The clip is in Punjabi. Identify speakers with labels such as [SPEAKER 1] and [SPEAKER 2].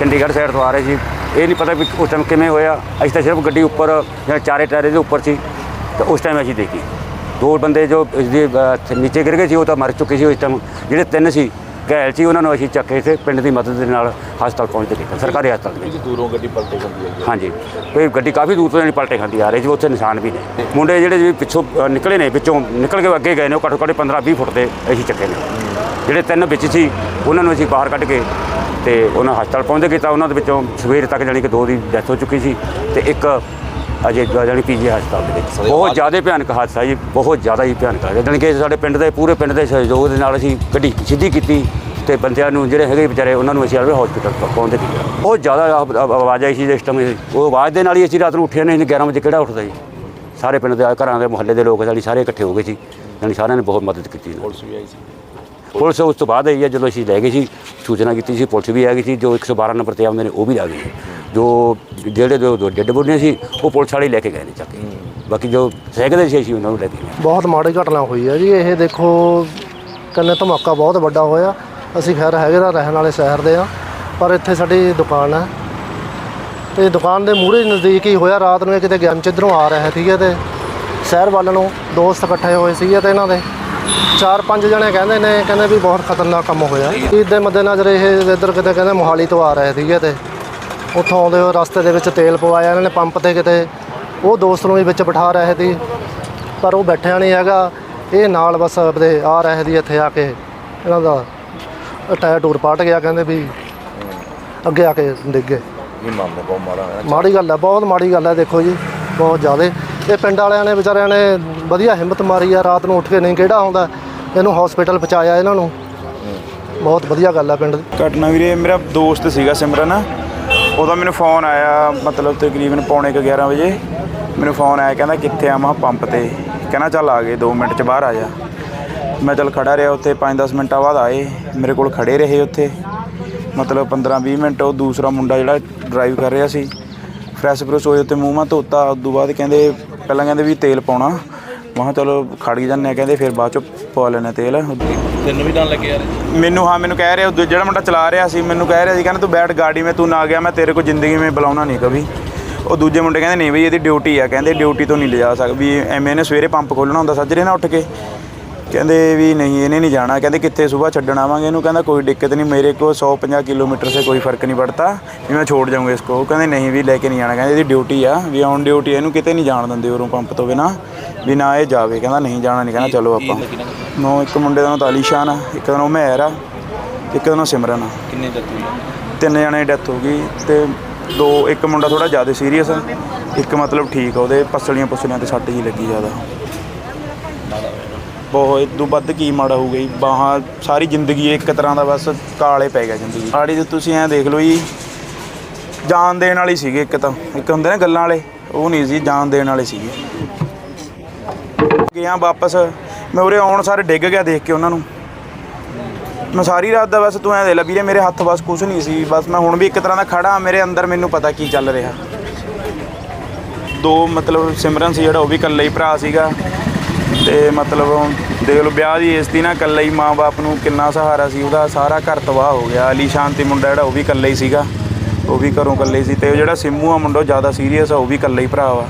[SPEAKER 1] ਚੰਡੀਗੜ੍ਹ ਸਾਈਡ ਤੋਂ ਆ ਰਹੇ ਸੀ। ਇਹ ਨਹੀਂ ਪਤਾ ਵੀ ਉਸ ਟਾਈਮ ਕਿਵੇਂ ਹੋਇਆ। ਅਸੀਂ ਤਾਂ ਸਿਰਫ ਗੱਡੀ ਉੱਪਰ ਜਾਂ ਚਾਰੇ ਟਾਇਰੇ ਦੇ ਉੱਪਰ ਸੀ। ਤੇ ਉਸ ਟਾਈਮ ਅਸੀਂ ਦੇਖੀ। ਦੋ ਬੰਦੇ ਜੋ ਅਹ, ਨੀਚੇ ਗਿਰ ਗਏ ਸੀ ਉਹ ਤਾਂ ਮਰ ਚੁੱਕੇ ਸੀ ਉਸ ਟਾਈਮ ਜਿਹੜੇ ਤਿੰਨ ਸੀ ਘਾਇਲ ਸੀ ਉਹਨਾਂ ਨੂੰ ਅਸੀਂ ਚੱਕ ਕੇ ਇੱਥੇ ਪਿੰਡ ਦੀ ਮਦਦ ਦੇ ਨਾਲ ਹਸਪਤਾਲ ਪਹੁੰਚਦੇ ਕੀਤਾ ਸਰਕਾਰੀ ਹਸਪਤਾਲ ਦੇ ਵਿੱਚ।
[SPEAKER 2] ਦੂਰੋਂ ਗੱਡੀ ਪਲਟੇ ਜਾਂਦੀ ਹੈ
[SPEAKER 1] ਹਾਂਜੀ। ਕੋਈ ਗੱਡੀ ਕਾਫੀ ਦੂਰ ਤੋਂ ਜਾਣੀ ਪਲਟੇ ਖਾਂਦੀ ਆ ਰਹੀ ਸੀ ਉੱਥੇ ਨਿਸ਼ਾਨ ਵੀ ਨੇ। ਮੁੰਡੇ ਜਿਹੜੇ ਜੀ ਪਿੱਛੋਂ ਨਿਕਲੇ ਨੇ ਵਿੱਚੋਂ ਨਿਕਲ ਕੇ ਅੱਗੇ ਗਏ ਨੇ ਉਹ ਘੱਟੋ ਘੱਟ 15 20 ਫੁੱਟ ਦੇ ਅਸੀਂ ਚੱਕੇ ਨੇ। ਜਿਹੜੇ ਤਿੰਨ ਵਿੱਚ ਸੀ ਉਹਨਾਂ ਨੂੰ ਅਸੀਂ ਬਾਹਰ ਕੱਢ ਕੇ ਤੇ ਉਹਨਾਂ ਹਸਪਤਾਲ ਪਹੁੰਚਦੇ ਕੀਤਾ ਉਹਨਾਂ ਦੇ ਵਿੱਚੋਂ ਸਵੇਰ ਤੱਕ ਜਾਣੀ ਕਿ ਦੋ ਦੀ ਡੈਥ ਹੋ ਚੁੱਕੀ ਸੀ ਤੇ ਇੱਕ ਅਜੇ ਜਾਣੀ ਪੀਜੀ ਹਸਪਤਾਲ ਦੇ ਵਿੱਚ। ਬਹੁਤ ਜ਼ਿਆਦਾ ਭਿਆਨਕ ਹਾਦਸਾ ਜੀ ਬਹੁਤ ਜ਼ਿਆਦਾ ਹੀ ਭਿਆਨਕ ਹੈ ਜਾਣੀ ਕਿ ਸਾਡੇ ਪਿੰਡ ਦੇ ਪੂਰੇ ਪਿੰਡ ਦੇ ਸਹਿਯੋਗ ਦੇ ਨਾਲ ਅਸੀਂ ਗੱਡੀ ਸਿੱਧੀ ਕੀਤੀ ਤੇ ਬੰਦਿਆਂ ਨੂੰ ਜਿਹੜੇ ਹੈਗੇ ਵਿਚਾਰੇ ਉਹਨਾਂ ਨੂੰ ਅਸੀਂ ਆਲਵੇ ਹਸਪੀਟਲ ਪਹੁੰਚਦੇ ਕੀਤਾ ਬਹੁਤ ਜ਼ਿਆਦਾ ਆਵਾਜ਼ ਆਈ ਸੀ ਜਿਸ ਟਾਈਮ ਉਹ ਆਵਾਜ਼ ਦੇ ਨਾਲ ਹੀ ਅਸੀਂ ਰਾਤ ਨੂੰ ਉੱਠੇ ਨਹੀਂ 11 ਵਜੇ ਕਿਹੜਾ ਉੱਠਦਾ ਜੀ ਸਾਰੇ ਪਿੰਡ ਦੇ ਘਰਾਂ ਦੇ ਮੁਹੱਲੇ ਦੇ ਲੋਕ ਜਾਣੀ ਸਾਰੇ ਇਕੱਠੇ ਹੋ ਗਏ ਸੀ। ਜਾਣੀ ਸਾਰਿਆਂ ਨੇ ਬਹੁਤ ਮਦਦ ਕੀਤੀ।
[SPEAKER 2] ਪੁਲਿਸ ਵੀ ਆਈ ਸੀ।
[SPEAKER 1] ਪੁਲਿਸ ਉਸ ਤੋਂ ਬਾਅਦ ਆਈ ਹੈ, ਜਦੋਂ ਅਸੀਂ ਲੈ ਗਏ ਸੀ, ਸੂਚਨਾ ਕੀਤੀ ਸੀ, ਪੁਲਿਸ ਵੀ ਆ ਗਈ ਸੀ, ਜੋ 112 ਨੰਬਰ ਤੇ ਆਉਂਦੇ ਨੇ, ਉਹ ਵੀ ਆ ਗਏ ਜੋ ਜਿਹੜੇ ਜੋ ਡੈੱਡ ਬੁੱਢੇ ਸੀ, ਉਹ ਪੁਲਿਸ ਵਾਲੇ ਲੈ ਕੇ ਗਏ ਨੇ ਚੱਕ ਕੇ। ਬਾਕੀ ਜੋ ਸਹਿਕਦੇ ਸੀ, ਅਸੀਂ ਉਹਨਾਂ ਨੂੰ ਲੈ ਕੇ ਗਏ।
[SPEAKER 3] ਬਹੁਤ ਮਾੜੀ ਘਟਨਾ ਹੋਈ ਹੈ ਜੀ। ਇਹ ਦੇਖੋ ਕੰਨੇ ਧਮਾਕਾ ਬਹੁਤ ਵੱਡਾ ਹੋਇਆ। ਅਸੀਂ ਖੈਰ ਹੈਗੇ ਤਾਂ ਰਹਿਣ ਵਾਲੇ ਸ਼ਹਿਰ ਦੇ ਆ, ਪਰ ਇੱਥੇ ਸਾਡੀ ਦੁਕਾਨ ਹੈ। ਤੇ ਦੁਕਾਨ ਦੇ ਮੂਹਰੇ ਨਜ਼ਦੀਕ ਹੀ ਹੋਇਆ। ਰਾਤ ਨੂੰ ਇਹ ਕਿਤੇ ਗਿਆਨ ਚਿੱਧਰੋਂ ਆ ਰਿਹਾ ਸੀਗੇ ਤੇ ਸ਼ਹਿਰ ਵੱਲ ਨੂੰ ਦੋਸਤ ਇਕੱਠੇ ਹੋਏ ਸੀਗੇ ਤੇ ਇਹਨਾਂ ਦੇ। ਚਾਰ ਪੰਜ ਜਣੇ ਕਹਿੰਦੇ ਨੇ ਕਹਿੰਦੇ ਵੀ ਬਹੁਤ ਖਤਰਨਾਕ ਕੰਮ ਹੋਇਆ। ਇਸ ਦੇ ਮੱਦੇਨਜ਼ਰ ਇਹ ਇੱਧਰ ਕਿਤੇ ਕਹਿੰਦੇ ਮੋਹਾਲੀ ਤੋਂ ਆ ਰਹੇ ਸੀਗੇ ਤੇ ਉੱਥੋਂ ਆਉਂਦੇ ਹੋਏ ਰਸਤੇ ਦੇ ਵਿੱਚ ਤੇਲ ਪਵਾਇਆ ਇਹਨਾਂ ਨੇ ਪੰਪ ਤੇ ਕਿਤੇ। ਉਹ ਦੋਸਤ ਨੂੰ ਵੀ ਵਿੱਚ ਬਿਠਾ ਰਹੇ ਸੀ ਪਰ ਉਹ ਬੈਠਿਆ ਨਹੀਂ ਹੈਗਾ। ਇਹ ਨਾਲ ਬਸ ਆਪਦੇ ਆ ਰਹੇ ਸੀ ਇੱਥੇ ਆ ਕੇ। ਇਹਨਾਂ ਦਾ ਟਾਇਰ ਟੂਰ ਪਾਟ ਗਿਆ ਕਹਿੰਦੇ ਵੀ ਅੱਗੇ ਆ ਕੇ ਡਿੱਗ ਗਏ।
[SPEAKER 2] ਇਹ ਮਾਮਲਾ ਬਹੁਤ ਮਾੜਾ ਹੋਇਆ।
[SPEAKER 3] ਮਾੜੀ ਗੱਲ ਹੈ ਬਹੁਤ ਮਾੜੀ ਗੱਲ ਹੈ ਦੇਖੋ ਜੀ ਬਹੁਤ ਜ਼ਿਆਦਾ। ਇਹ ਪਿੰਡ ਵਾਲਿਆਂ ਨੇ ਵਿਚਾਰਿਆਂ ਨੇ ਵਧੀਆ ਹਿੰਮਤ ਮਾਰੀ ਆ, ਰਾਤ ਨੂੰ ਉੱਠ ਕੇ ਨਹੀਂ ਕਿਹੜਾ ਆਉਂਦਾ, ਇਹਨੂੰ ਹਸਪੀਟਲ ਪਹੁੰਚਾਇਆ ਇਹਨਾਂ ਨੂੰ। ਬਹੁਤ ਵਧੀਆ ਗੱਲ ਹੈ ਪਿੰਡ ਦੀ।
[SPEAKER 4] ਘਟਨਾ ਵੀਰੇ, ਮੇਰਾ ਦੋਸਤ ਸੀਗਾ ਸਿਮਰਨ। ਉਹਦਾ ਮੈਨੂੰ ਫੋਨ ਆਇਆ, ਮਤਲਬ ਤਕਰੀਬਨ ਪੌਣੇ ਕੁ 11 ਵਜੇ। ਮੈਨੂੰ ਫੋਨ ਆਇਆ, ਕਹਿੰਦਾ ਕਿੱਥੇ ਆ? ਮੈਂ ਪੰਪ ਤੇ। ਕਹਿੰਦਾ ਚੱਲ ਆ ਗਏ 2 ਮਿੰਟ ਚ ਬਾਹਰ ਆ ਜਾ। ਮੈਂ ਚੱਲ ਖੜਾ ਰਿਹਾ ਉੱਥੇ 5-10 ਮਿੰਟਾਂ ਬਾਅਦ ਆਏ। ਮੇਰੇ ਕੋਲ ਖੜੇ ਰਹੇ ਉੱਥੇ। ਮਤਲਬ 15-20 ਮਿੰਟ, ਉਹ ਦੂਸਰਾ ਮੁੰਡਾ ਜਿਹੜਾ ਡਰਾਈਵ ਕਰ ਰਿਹਾ ਸੀ। ਫਰੈਸ਼ ਫਰੈਸ਼ ਹੋਏ ਉੱਤੇ ਮੂੰਹ ਮਾ ਧੋਤਾ। ਤੋਂ ਬਾਅਦ ਕਹਿੰਦੇ ਪਹਿਲਾਂ ਕਹਿੰਦੇ ਵੀ ਤੇਲ ਪਾਉਣਾ। ਮੈਂ ਕਿਹਾ ਚਲੋ ਖੜ ਜਾਂਦੇ ਆ ਕਹਿੰਦੇ ਫਿਰ ਬਾਅਦ ਚ ਪਵਾ ਲੈਣਾ ਤੇਲ।
[SPEAKER 2] ਤਿੰਨ ਵੀ ਨਾਲ ਲੱਗੇ ਯਾਰ।
[SPEAKER 4] ਮੈਨੂੰ ਹਾਂ ਮੈਨੂੰ ਕਹਿ ਰਿਹਾ ਉਹ ਜਿਹੜਾ ਮੁੰਡਾ ਚਲਾ ਰਿਹਾ ਸੀ ਮੈਨੂੰ ਕਹਿ ਰਿਹਾ ਸੀ ਕਹਿੰਦਾ ਤੂੰ ਬੈਠ ਗਾੜੀ ਮੈਂ ਤੂੰ ਨਾ ਗਿਆ ਮੈਂ ਤੇਰੇ ਕੋ ਜ਼ਿੰਦਗੀ ਮੇਂ ਬੁਲਾਉਣਾ ਨਹੀਂ ਕभी ਉਹ ਦੂਜੇ ਮੁੰਡੇ ਕਹਿੰਦੇ ਨਹੀਂ ਬਈ ਇਹਦੀ ਡਿਊਟੀ ਆ ਕਹਿੰਦੇ ਡਿਊਟੀ ਤੋਂ ਨਹੀਂ ਲਿਜਾ ਸਕ ਵੀ ਐਵੇਂ ਇਹਨੇ ਸਵੇਰੇ ਪੰਪ ਖੋਲਣਾ ਹੁੰਦਾ ਸੱਜਰੇ ਨਾਲ ਉੱਠ ਕੇ। ਕਹਿੰਦੇ ਵੀ ਨਹੀਂ ਇਹਨੇ ਨਹੀਂ ਜਾਣਾ। ਕਹਿੰਦੇ ਕਿੱਥੇ ਸਵੇਰ ਛੱਡਣ ਆਵਾਂਗੇ ਇਹਨੂੰ? ਕਹਿੰਦਾ ਕੋਈ ਦਿੱਕਤ ਨਹੀਂ ਮੇਰੇ ਕੋ 150 ਕਿਲੋਮੀਟਰ ਸੇ ਕੋਈ ਫ਼ਰਕ ਨਹੀਂ ਪੜਤਾ। ਵੀ ਮੈਂ ਛੋੜ ਜਾਊਂਗਾ ਇਸ ਕੋ ਕਹਿੰਦੇ ਨਹੀਂ ਵੀ ਲੈ ਕੇ ਨਹੀਂ ਜਾਣਾ। ਕਹਿੰਦੇ ਇਹਦੀ ਡਿਊਟੀ ਆ। ਵੀ ਔਨ ਡਿਊਟੀ ਇਹਨੂੰ ਕਿਤੇ ਨਹੀਂ ਜਾਣ ਦਿੰਦੇ ਉਰੋਂ ਪੰਪ ਤੋਂ ਬਿਨਾ। ਵੀ ਨਾ ਇਹ ਜਾਵੇ। ਕਹਿੰਦਾ ਨਹੀਂ ਜਾਣਾ ਨਹੀਂ ਕਹਿੰਦਾ ਚਲੋ ਆਪਾਂ। ਨੋ ਇੱਕ ਮੁੰਡੇ ਦਾ ਨਾਮ ਤਾਲੀਸ਼ਾਨ ਆ। ਇੱਕ ਦਾ ਨਾਮ ਮਹਿਰ ਆ। ਇੱਕ ਦਾ ਨਾਮ ਸਿਮਰਨ ਆ।
[SPEAKER 2] ਕਿੰਨੇ ਡੈਥ ਹੋਈ?
[SPEAKER 4] ਤਿੰਨ ਜਾਣੇ ਦੀ ਡੈਥ ਹੋ ਗਈ। ਤੇ ਦੋ ਇੱਕ ਮੁੰਡਾ ਥੋੜਾ ਜ਼ਿਆਦਾ ਸੀਰੀਅਸ ਆ। ਇੱਕ ਮਤਲਬ ਠੀਕ ਆ। ਉਹਦੇ ਪਸਲੀਆਂ ਪੁਸਲੀਆਂ ਤੇ ਸੱਟ ਹੀ ਲੱਗੀ ਜ਼ਿਆਦਾ। ਬਹੁਤ, ਇਹ ਤੋਂ ਵੱਧ ਕੀ ਮਾੜਾ ਹੋ ਗਈ ਬਾਹਾਂ, ਸਾਰੀ ਜ਼ਿੰਦਗੀ ਇੱਕ ਤਰ੍ਹਾਂ ਦਾ ਬਸ ਕਾਲੇ ਪੈ ਗਿਆ ਜ਼ਿੰਦਗੀ ਆੜੀ ਤੇ ਤੁਸੀਂ ਐਂ ਦੇਖ ਲਓ ਜੀ ਜਾਨ ਦੇਣ ਵਾਲੀ ਸੀਗੇ ਇੱਕ ਤਾਂ। ਇੱਕ ਹੁੰਦੇ ਨੇ ਗੱਲਾਂ ਵਾਲੇ, ਉਹ ਨਹੀਂ ਸੀ ਜਾਨ ਦੇਣ ਵਾਲੇ ਸੀਗੇ। ਗਿਆ ਵਾਪਸ। ਮੈਂ ਉਰੇ ਆਉਣ ਸਾਰੇ ਡਿੱਗ ਗਿਆ ਦੇਖ ਕੇ ਉਹਨਾਂ ਨੂੰ। ਮੈਂ ਸਾਰੀ ਰਾਤ ਦਾ ਬਸ ਤੂੰ ਐਂ ਦੇ ਲੈ ਵੀਰੇ, ਮੇਰੇ ਹੱਥ ਬਸ ਕੁਝ ਨਹੀਂ ਸੀ। ਬਸ ਮੈਂ ਹੁਣ ਵੀ ਇੱਕ ਤਰ੍ਹਾਂ ਦਾ ਖੜਾ ਮੇਰੇ ਅੰਦਰ ਮੈਨੂੰ ਪਤਾ ਕੀ ਚੱਲ ਰਿਹਾ। ਦੋ ਮਤਲਬ ਸਿਮਰਨ ਸੀ ਜਿਹੜਾ, ਉਹ ਵੀ ਇਕੱਲਾ ਹੀ ਭਰਾ ਸੀਗਾ। ਤੇ ਮਤਲਬ ਦੇਖ ਲਓ, ਵਿਆਹ ਦੀ ਇਸ ਦੀ ਨਾ ਇਕੱਲੇ ਹੀ ਮਾਂ-ਬਾਪ ਨੂੰ ਕਿੰਨਾ ਸਹਾਰਾ ਸੀ, ਉਹਦਾ ਸਾਰਾ ਘਰ ਤਬਾਹ ਹੋ ਗਿਆ। ਅਲੀ ਸ਼ਾਂਤੀ ਮੁੰਡਾ ਜਿਹੜਾ, ਉਹ ਵੀ ਇਕੱਲੇ ਹੀ ਸੀਗਾ। ਉਹ ਵੀ ਘਰੋਂ ਇਕੱਲੇ ਸੀ ਤੇ ਉਹ ਜਿਹੜਾ ਸਿੰਮੂ ਆ ਮੁੰਡਾ, ਉਹ ਜ਼ਿਆਦਾ ਸੀਰੀਅਸ ਆ, ਉਹ ਵੀ ਇਕੱਲੇ ਹੀ ਭਰਾ ਵਾ।